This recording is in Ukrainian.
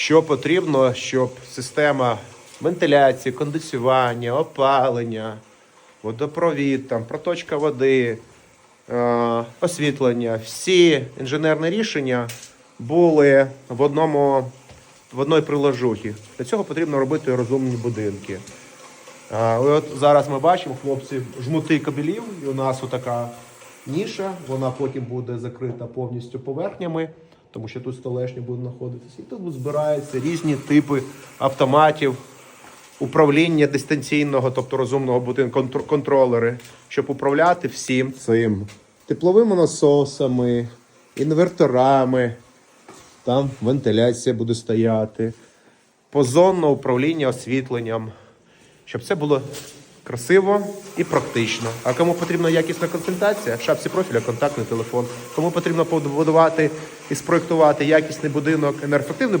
що потрібно, щоб система вентиляції, кондиціювання, опалення, водопровід, там, проточка води, е, освітлення, всі інженерні рішення були в одному в одної приложухі. Для цього потрібно робити розумні будинки. А, от зараз ми бачимо, хлопці, жмути кабелів, і у нас отака ніша, вона потім буде закрита повністю поверхнями, тому що тут столешня буде знаходитися. І тут збираються різні типи автоматів, управління дистанційного, тобто розумного будинку, контролери, щоб управляти всім цим тепловими насосами, інверторами. Там вентиляція буде стояти, позонне управління освітленням, щоб це було красиво і практично. А кому потрібна якісна консультація, в шапці профіля контактний телефон. Кому потрібно побудувати і спроектувати якісний будинок, енергоефективний будинок.